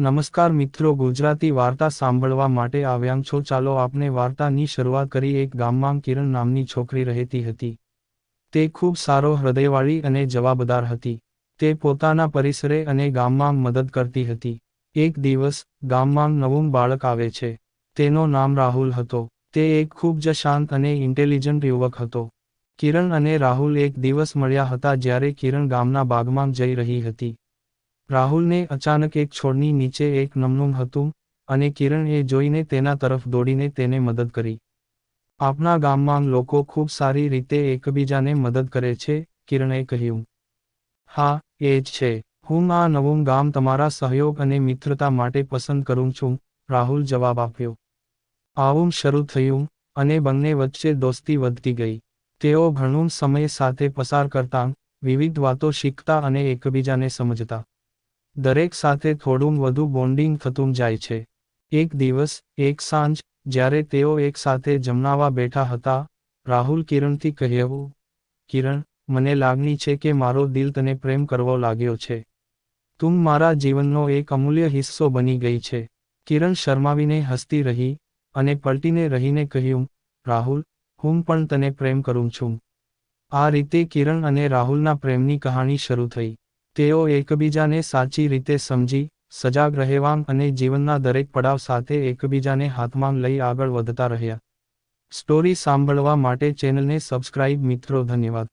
નમસ્કાર મિત્રો, ગુજરાતી વાર્તા સાંભળવા માટે આવ્યાં છો. ચાલો આપણે વાર્તાની શરૂઆત કરી એક ગામમાં કિરણ નામની છોકરી રહેતી હતી. તે ખૂબ સારો હૃદયવાળી અને જવાબદાર હતી. તે પોતાના પરિસરે અને ગામમાં મદદ કરતી હતી. એક દિવસ ગામમાં નવું બાળક આવે છે. તેનો નામ રાહુલ હતો. તે એક ખૂબ જ શાંત અને ઇન્ટેલિજન્ટ યુવક હતો. કિરણ અને રાહુલ એક દિવસ મળ્યા હતા જ્યારે કિરણ ગામના બાગમાં જઈ રહી હતી. રાહુલને અચાનક એક છોડની નીચે એક નમનૂમ હતું અને કિરણ એ જોઈને તેના તરફ દોડીને તેને મદદ કરી. આપણા ગામમાં લોકો ખૂબ સારી રીતે એકબીજાને મદદ કરે છે, કિરણે કહ્યું. હા, એ જ છે. હું આ નવું ગામ તમારા સહયોગ અને મિત્રતા માટે પસંદ કરું છું, રાહુલ જવાબ આપ્યો. આવું શરૂ થયું અને બંને વચ્ચે દોસ્તી વધતી ગઈ. તેઓ ઘણું સમય સાથે પસાર કરતા વિવિધ વાતો શીખતા અને એકબીજાને સમજતા. દરેક સાથે થોડું વધુ બોન્ડિંગ થતું જાય છે. એક દિવસ, એક સાંજ, જ્યારે તેઓ એક સાથે જમનાવા બેઠા હતા, રાહુલ કિરણથી કહ્યું કિરણ, મને લાગણી છે કે મારો દિલ તને પ્રેમ કરવો લાગ્યો છે. તું મારા જીવનનો એક અમૂલ્ય હિસ્સો બની ગઈ છે. કિરણ શરમાવીને હસતી રહી અને પલટીને રહીને કહ્યું, રાહુલ, હું પણ તને પ્રેમ કરું છું. આ રીતે કિરણ અને રાહુલના પ્રેમની કહાણી શરૂ થઈ. તેઓ એકબીજાને સાચી રીતે સમજી, સજાગ રહેવાન અને જીવનના દરેક પડાવ સાથે એકબીજાને હાથમાં લઈ આગળ વધતા રહ્યા. સ્ટોરી સાંભળવા માટે ચેનલને સબસ્ક્રાઇબ મિત્રો, ધન્યવાદ.